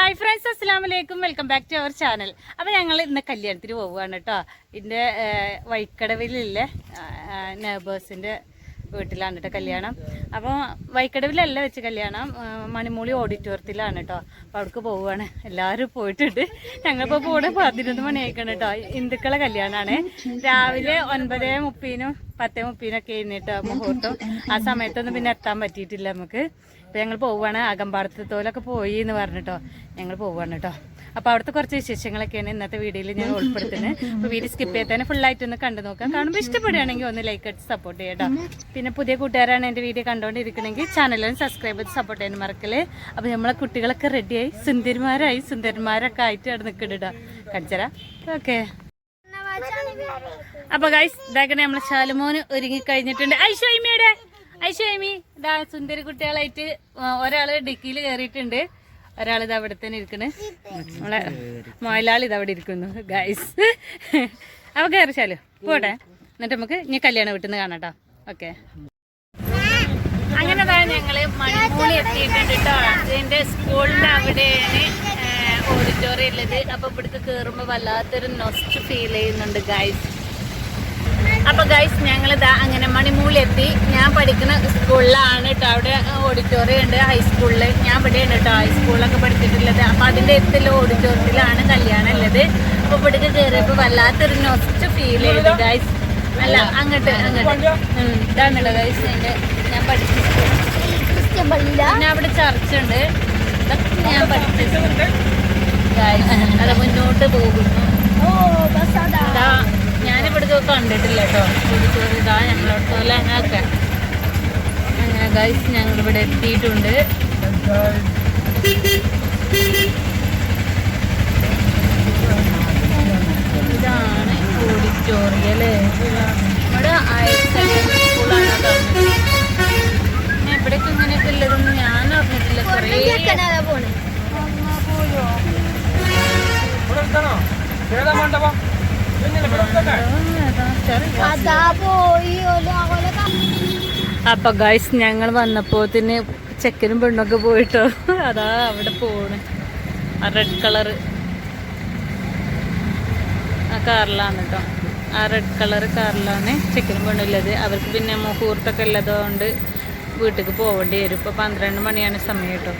Hi friends അസ്സാം വലൈക്കും welcome back to our channel അപ്പോൾ ഞങ്ങൾ ഇന്ന് കല്യാണത്തിന് പോവുകയാണ് കേട്ടോ ഇതിന്റെ വൈക്കടവിലുള്ള നേബേഴ്സിന്റെ വീട്ടിലാണ് കേട്ടോ കല്യാണം. അപ്പോൾ വൈക്കടവിലല്ല വെച്ച് കല്യാണം മണിമൂളി ഓഡിറ്റോറിയത്തിലാണ് കേട്ടോ അപ്പോൾ അവിടേക്ക് പോവുകയാണ്. എല്ലാവരും പോയിട്ടുണ്ട്. ഞങ്ങളിപ്പോൾ കൂടെ പതിനൊന്ന് മണിയായിക്കണം കേട്ടോ ഹിന്ദുക്കളെ കല്യാണമാണ് രാവിലെ ഒൻപത് മുപ്പതിനും പത്തേ മുപ്പതിനൊക്കെ കഴിഞ്ഞിട്ടോ മുഹൂർത്തം ആ സമയത്തൊന്നും പിന്നെ എത്താൻ പറ്റിയിട്ടില്ല നമുക്ക്. അപ്പോൾ ഞങ്ങൾ പോവുകയാണ്. അകമ്പാടത്തോലൊക്കെ പോയി എന്ന് പറഞ്ഞിട്ടോ. ഞങ്ങൾ പോവുകയാണ് കേട്ടോ. അപ്പോൾ അവിടുത്തെ കുറച്ച് വിശേഷങ്ങളൊക്കെയാണ് ഇന്നത്തെ വീഡിയോയിൽ ഞാൻ ഉൾപ്പെടുത്തുന്നത്. അപ്പോൾ വീഡിയോ സ്കിപ്പ് ചെയ്ത് തന്നെ ആയിട്ട് ഒന്ന് കണ്ടു നോക്കാം കാണുമ്പോൾ ഇഷ്ടപ്പെടുകയാണെങ്കിൽ ഒന്ന് ലൈക്ക് അടിച്ച് സപ്പോർട്ട് ചെയ്യട്ടോ പിന്നെ പുതിയ കൂട്ടുകാരാണ് എന്റെ വീഡിയോ കണ്ടുകൊണ്ടിരിക്കണമെങ്കിൽ ചാനലും സബ്സ്ക്രൈബ് ചെയ്ത് സപ്പോർട്ട് ചെയ്യാൻ മറക്കൽ അപ്പോൾ നമ്മളെ കുട്ടികളൊക്കെ റെഡിയായി സുന്ദരിമാരായി. സുന്ദരന്മാരൊക്കെ ആയിട്ട് അവിടെ നിൽക്കുന്നുണ്ട് കാണിച്ചരാ? ഓക്കെ. അപ്പൊ ഗൈസ് ഇതാക്കണേ നമ്മളെ ശാലുമോന് ഒരുങ്ങി കഴിഞ്ഞിട്ടുണ്ട്. ഐശ്വൈമിയുടെ ഐശ്വൈമി ഇതാ സുന്ദരി കുട്ടികളായിട്ട് ഒരാൾ ഡിക്കിയിൽ കയറിയിട്ടുണ്ട് ഒരാൾ ഇത് അവിടെ തന്നെ ഇരിക്കണ്. നമ്മളെ ഇത് അവിടെ ഇരിക്കുന്നു ഗൈസ് അപ്പൊ കയറിച്ചാലോ പോട്ടെ. എന്നിട്ട് നമുക്ക് ഇനി കല്യാണം വീട്ടിൽ നിന്ന് കാണാട്ടോ ഓക്കെ. അങ്ങനെ ഞങ്ങൾ മണിമൂളി എത്തിയിട്ടുണ്ട് കേട്ടോ അതിന്റെ സ്കൂളിന്റെ അവിടെയാണ് ഓഡിറ്റോറിയം ഉള്ളത്. അപ്പൊ ഇവിടുത്തെ കേറുമ്പോ വല്ലാത്തൊരു നൊസ്റ്റ് ഫീൽ ചെയ്യുന്നുണ്ട് ഗൈസ് അപ്പൊ ഗൈസ് ഞങ്ങൾ ഇതാ അങ്ങനെ മണിമൂലി എത്തി ഞാൻ പഠിക്കുന്ന സ്കൂളിലാണ് കേട്ടോ അവിടെ ഓഡിറ്റോറിയം ഉണ്ട് ഹൈസ്കൂളിൽ ഞാൻ ഇവിടെയാണ് കേട്ടോ ഹൈസ്കൂളിലൊക്കെ പഠിച്ചിട്ടുള്ളത്. അപ്പൊ അതിന്റെ അടുത്തുള്ള ഓഡിറ്റോറിയത്തിലാണ് കല്യാണം ഉള്ളത്. അപ്പൊ ഇവിടേക്ക് കയറിയപ്പോ വല്ലാത്തൊരു നൊസ്റ്റ് ഫീൽ ചെയ്തു ഗൈസ് അല്ല അങ്ങോട്ട് അങ്ങോട്ട്. ഇതാണല്ലോ ഗൈസ് എന്റെ ഞാൻ പഠിച്ച പിന്നെ അവിടെ ചർച്ച ഉണ്ട്. ഇതൊക്കെ ഞാൻ പഠിച്ചിട്ടുണ്ട് ഗൈസ് അത് മുന്നോട്ട് പോകുന്നു. കണ്ടിട്ടില്ല കേട്ടോ. ഇതാ ഞങ്ങളോടത്തോലെ അങ്ങനെയൊക്കെ അങ്ങനെ ഗൈസ് ഞങ്ങൾ ഇവിടെ എത്തിയിട്ടുണ്ട്. ഇതാണ് ഓഡിറ്റോറിയം അല്ലേ ഇവിടെ ഹയർ സെക്കൻഡറി സ്കൂളാണ് പിന്നെ ഇവിടേക്ക് ഇങ്ങനെയൊക്കെ ഉള്ളതൊന്നും ഞാൻ അറിഞ്ഞിട്ടില്ല. കുറേ അപ്പൊ ഗൈസ് ഞങ്ങൾ വന്നപ്പോത്തിന് ചെക്കനും പെണ്ണൊക്കെ പോയിട്ടോ. അതാ അവിടെ പോണ്. ആ റെഡ് കളറ് ആ കാറിലാണ് കേട്ടോ ആ റെഡ് കളറ് കാറിലാണ് ചെക്കനും പെണ്ണും ഉള്ളത്. അവർക്ക് പിന്നെ മുഹൂർത്തമൊക്കെ ഉള്ളതുകൊണ്ട് വീട്ടിലേക്ക് പോവേണ്ടി വരും. ഇപ്പൊ പന്ത്രണ്ട് മണിയാണ് സമയം കേട്ടോ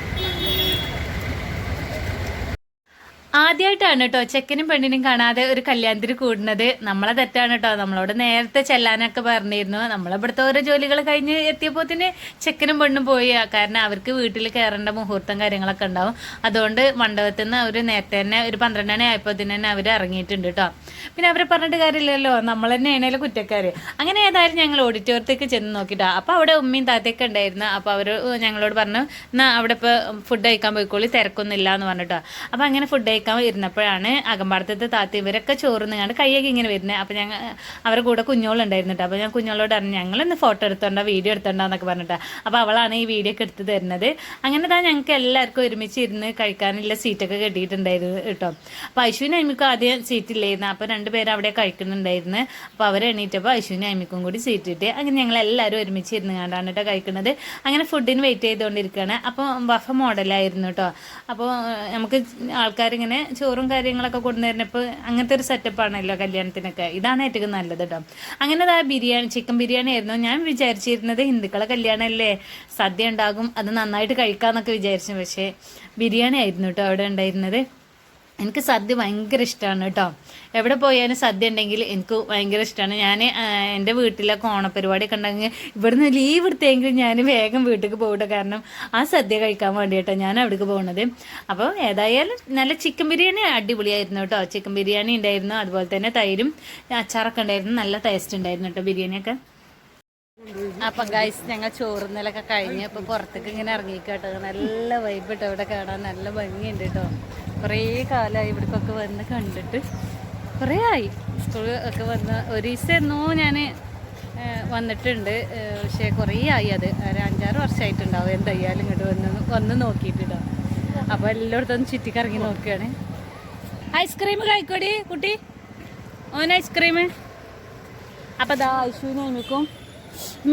ആദ്യമായിട്ടാണ് കേട്ടോ ചെക്കനും പെണ്ണിനും കാണാതെ ഒരു കല്യാണത്തിന് കൂടുന്നത്. നമ്മളെ തെറ്റാണ് കേട്ടോ നമ്മളോട് നേരത്തെ ചെല്ലാനൊക്കെ പറഞ്ഞിരുന്നു. നമ്മളിവിടുത്തെ ഓരോ ജോലികൾ കഴിഞ്ഞ് എത്തിയപ്പോൾ തന്നെ ചെക്കനും പെണ്ണും പോയി. കാരണം അവർക്ക് വീട്ടിൽ കയറേണ്ട മുഹൂർത്തം കാര്യങ്ങളൊക്കെ ഉണ്ടാവും. അതുകൊണ്ട് മണ്ഡപത്തിൽ നിന്ന് അവർ നേരത്തെ തന്നെ ഒരു പന്ത്രണ്ട് മണി ആയപ്പോൾ തന്നെ അവർ ഇറങ്ങിയിട്ടുണ്ട് കേട്ടോ പിന്നെ അവരെ പറഞ്ഞിട്ട് കാര്യമില്ലല്ലോ. നമ്മൾ തന്നെ ആണേലും കുറ്റക്കാർ അങ്ങനെ ഏതായാലും ഞങ്ങൾ ഓഡിറ്റോറിയത്തേക്ക് ചെന്ന് നോക്കിട്ടാ. അപ്പോൾ അവിടെ ഉമ്മയും താത്തയൊക്കെ ഉണ്ടായിരുന്നു. അപ്പോൾ അവർ ഞങ്ങളോട് പറഞ്ഞു എന്നാൽ അവിടെ ഇപ്പോൾ ഫുഡ് കഴിക്കാൻ പോയിക്കോളി. തിരക്കൊന്നുമില്ല എന്ന് പറഞ്ഞിട്ടോ. അപ്പോൾ അങ്ങനെ ഫുഡ് കഴിക്കാൻ ഇരുന്നപ്പോഴാണ് അകമ്പാടത്തെ താത്ത ഇവരൊക്കെ ചോറുന്ന് കണ്ട് കൈയൊക്കെ ഇങ്ങനെ വരുന്നത് അപ്പോൾ ഞങ്ങൾ അവരുടെ കൂടെ കുഞ്ഞോളുണ്ടായിരുന്നു കേട്ടോ അപ്പോൾ ഞാൻ കുഞ്ഞോളോട് പറഞ്ഞു ഞങ്ങളൊന്ന് ഫോട്ടോ എടുത്തോണ്ട വീഡിയോ എടുത്തോണ്ടോ എന്നൊക്കെ പറഞ്ഞിട്ടോ. അപ്പോൾ അവളാണ് ഈ വീഡിയോ ഒക്കെ എടുത്ത് തരുന്നത്. അങ്ങനെ താ ഞങ്ങൾക്ക് എല്ലാവർക്കും ഒരുമിച്ച് ഇരുന്ന് കഴിക്കാനുള്ള സീറ്റൊക്കെ കിട്ടിയിട്ടുണ്ടായിരുന്നു കേട്ടോ. അപ്പോൾ ഐശുവിനും അമ്മിക്കും ആദ്യം സീറ്റ് ഇല്ലായിരുന്നു. അപ്പോൾ രണ്ടുപേരും അവിടെ കഴിക്കുന്നുണ്ടായിരുന്നു. അപ്പോൾ അവർ എണീറ്റപ്പോൾ ഐശുവിനും അമ്മിക്കും കൂടി സീറ്റ് കിട്ടി. അങ്ങനെ ഞങ്ങൾ എല്ലാവരും ഒരുമിച്ച് ഇരുന്ന് കണ്ടാണ് കേട്ടോ കഴിക്കുന്നത്. അങ്ങനെ ഫുഡിന് വെയിറ്റ് ചെയ്തുകൊണ്ടിരിക്കുകയാണ് അപ്പോൾ ബഫ മോഡലായിരുന്നു കേട്ടോ അപ്പോൾ നമുക്ക് ആൾക്കാരിങ്ങനെ ചോറും കാര്യങ്ങളൊക്കെ കൊണ്ടുവരുന്നപ്പോൾ അങ്ങനത്തെ ഒരു സെറ്റപ്പാണല്ലോ കല്യാണത്തിനൊക്കെ. ഇതാണ് ഏറ്റവും നല്ലത് കേട്ടോ അങ്ങനെ ദാ ബിരിയാണി ചിക്കൻ ബിരിയാണി ആയിരുന്നു. ഞാൻ വിചാരിച്ചിരുന്നത് ഹിന്ദുക്കളെ കല്യാണമല്ലേ? സദ്യ ഉണ്ടാകും അത് നന്നായിട്ട് കഴിക്കാമെന്നൊക്കെ വിചാരിച്ചു. പക്ഷേ ബിരിയാണി ആയിരുന്നു കേട്ടോ അവിടെ ഉണ്ടായിരുന്നത്. എനിക്ക് സദ്യ ഭയങ്കര ഇഷ്ടമാണ് കേട്ടോ. എവിടെ പോയാലും സദ്യ ഉണ്ടെങ്കിൽ എനിക്ക് ഭയങ്കര ഇഷ്ടമാണ് ഞാൻ എന്റെ വീട്ടിലൊക്കെ ഓണപ്പരിപാടിയൊക്കെ ഉണ്ടെങ്കിൽ ഇവിടുന്ന് ലീവ് എടുത്തെങ്കിലും ഞാൻ വേഗം വീട്ടിലേക്ക് പോകട്ടെ. കാരണം ആ സദ്യ കഴിക്കാൻ വേണ്ടിയിട്ടോ ഞാൻ അവിടേക്ക് പോകുന്നത് അപ്പോൾ ഏതായാലും നല്ല ചിക്കൻ ബിരിയാണി അടിപൊളിയായിരുന്നു കേട്ടോ. ചിക്കൻ ബിരിയാണി ഉണ്ടായിരുന്നു. അതുപോലെ തന്നെ തൈരും അച്ചാറൊക്കെ ഉണ്ടായിരുന്നു. നല്ല ടേസ്റ്റ് ഉണ്ടായിരുന്നു കേട്ടോ ബിരിയാണിയൊക്കെ. അപ്പം ഗൈസ് ഞങ്ങൾ ചോറുന്നലൊക്കെ കഴിഞ്ഞ് ഇപ്പൊ പുറത്തേക്ക് ഇങ്ങനെ ഇറങ്ങിക്കോട്ടോ നല്ല വൈബ് കേട്ടോ ഇവിടെ കാണാൻ നല്ല ഭംഗിയുണ്ട് കേട്ടോ. കുറേ കാലമായി ഇവിടേക്കൊക്കെ വന്ന് കണ്ടിട്ട്. കുറേ ആയി. സ്കൂൾ ഒക്കെ വന്ന് ഒരു എന്നോ ഞാൻ വന്നിട്ടുണ്ട്. പക്ഷേ കുറേ ആയി അത്. ഒരു അഞ്ചാറ് വർഷമായിട്ടുണ്ടാവും എന്തായാലും ഇങ്ങോട്ട് വന്ന് വന്ന് നോക്കിയിട്ടുണ്ടാവും അപ്പോൾ എല്ലായിടത്തും ചുറ്റിക്കറങ്ങി നോക്കുകയാണ് ഐസ്ക്രീം കഴിക്കോടി കുട്ടി. ഓൻ ഐസ്ക്രീം. അപ്പം ദാ ഐശുവിനെ എനിക്കും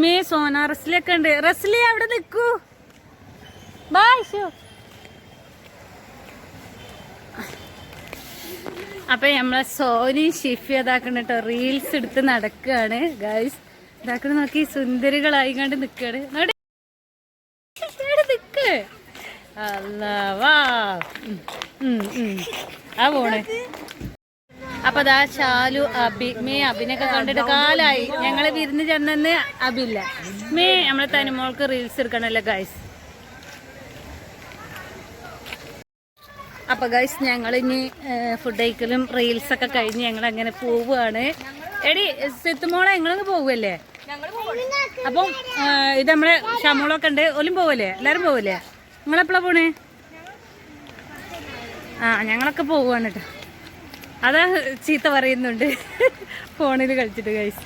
മേ സോന റസ്ലിയൊക്കെ ഉണ്ട്. റസ്ലി അവിടെ നിൽക്കൂ. ബാ ഐശു. അപ്പൊ നമ്മളെ സോനി ഷിഫി അതാക്കണ റീൽസ് എടുത്ത് നടക്കുകയാണ് ഗൈസ് ഇതാക്കണ നോക്കി സുന്ദരികളായി കണ്ട്. ഇവിടെ നിക്ക്. ആ പോണേ. അപ്പൊ അതാ ഷാലു അബി മേ അബിനൊക്കെ കണ്ടിട്ട് കാലായി. ഞങ്ങൾ വിരുന്ന് ചെന്നെന്ന് അബില്ല. മേ നമ്മളെ തനിമോൾക്ക് റീൽസ് എടുക്കണല്ലോ ഗൈസ് അപ്പൊ ഗൈസ് ഞങ്ങൾ ഇനി ഫുഡ് കഴിക്കലും റീൽസ് ഒക്കെ കഴിഞ്ഞ് ഞങ്ങൾ അങ്ങനെ പോവുകയാണ്. എടി സിത്തുമോളെ ഞങ്ങളൊന്ന് പോവല്ലേ അപ്പം ഇത് നമ്മളെ ഷമോളൊക്കെ ഉണ്ട്. ഒലും പോവല്ലേ? എല്ലാരും പോവല്ലേ? നിങ്ങളെപ്പോഴാ പോണേ? ആ ഞങ്ങളൊക്കെ പോവാണ് കേട്ടോ അതാ ചീത്ത പറയുന്നുണ്ട്. ഫോണിൽ കളിച്ചിട്ട് ഗൈസ്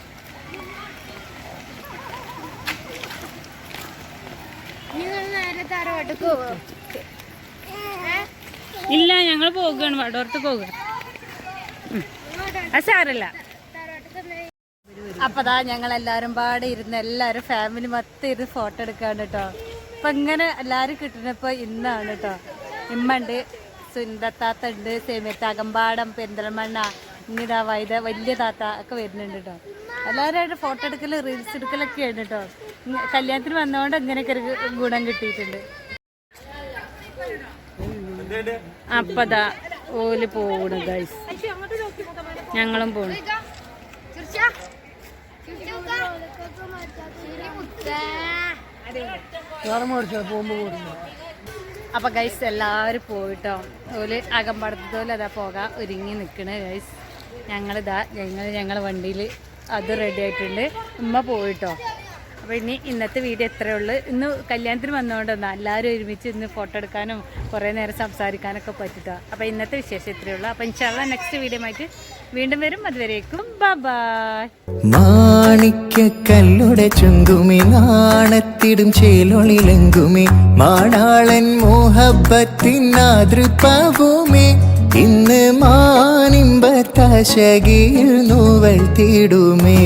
ഇല്ല ഞങ്ങൾ പോകുകയാണ് വടോർത്ത് പോകുക അത് സാരല്ല. അപ്പതാ ഞങ്ങൾ എല്ലാരും പാടെ ഇരുന്ന് എല്ലാരും ഫാമിലി മൊത്തം ഇരുന്ന് ഫോട്ടോ എടുക്കാണ് കേട്ടോ അപ്പൊ ഇങ്ങനെ എല്ലാരും കിട്ടുന്നപ്പോ ഇന്നാണ് കേട്ടോ ഇമ്മണ്ട് സുന്ദത്താത്ത ഉണ്ട് സേമിയത്ത അകമ്പാടം പെരിന്തൽമണ്ണ ഇങ്ങിതാ വൈദ വലിയ താത്ത ഒക്കെ വരുന്നുണ്ട് കേട്ടോ എല്ലാവരും ഫോട്ടോ എടുക്കൽ റീൽസ് എടുക്കലൊക്കെയാണ് കേട്ടോ കല്യാണത്തിന് വന്നതുകൊണ്ട് ഇങ്ങനെയൊക്കെ ഒരു ഗുണം കിട്ടിയിട്ടുണ്ട്. അപ്പതാ ഓൽ പോണു ഗൈസ് ഞങ്ങളും പോണു അപ്പൊ ഗൈസ് എല്ലാവരും പോയിട്ടോ. ഓൽ അകമ്പടത്തോലെ അതാ പോകാ ഒരുങ്ങി നിക്കണേ ഗൈസ് ഞങ്ങളിതാ ഞങ്ങൾ ഞങ്ങളെ വണ്ടിയിൽ അത് റെഡി ആയിട്ടുണ്ട്. ഉമ്മ പോയിട്ടോ. അപ്പൊ ഇനി ഇന്നത്തെ വീഡിയോ എത്രയേ ഉള്ളൂ. ഇന്ന് കല്യാണത്തിന് വന്നുകൊണ്ടൊന്നാ എല്ലാവരും ഒരുമിച്ച് ഇന്ന് ഫോട്ടോ എടുക്കാനും കുറേ നേരം സംസാരിക്കാനൊക്കെ പറ്റിട്ടോ. അപ്പോൾ ഇന്നത്തെ വിശേഷം ഇത്രയേ ഉള്ളൂ. അപ്പോൾ ഇൻഷാള്ള നെക്സ്റ്റ് വീഡിയോ ആയിട്ട് വീണ്ടും വരും. അതുവരേക്കും ബൈ മാണിക്യക്കല്ലുടെ ചുങ്കുമി നാണത്തിടും ചേലൊളിലെങ്കുമി മാണാളൻ മോഹബത്തിൻ മാതൃപ്പവുമേ ഇന്ന് മാനിമ്പത്താശകിയിൽ നൂവൽ തീടുമേ.